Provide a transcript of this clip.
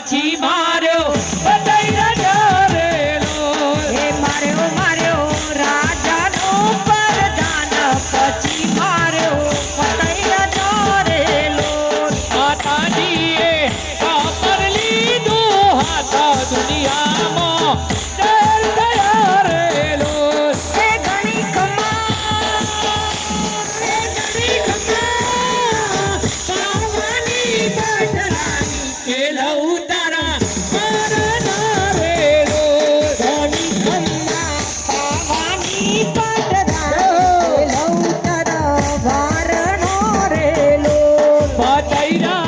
বাঁচিবা પતૈરા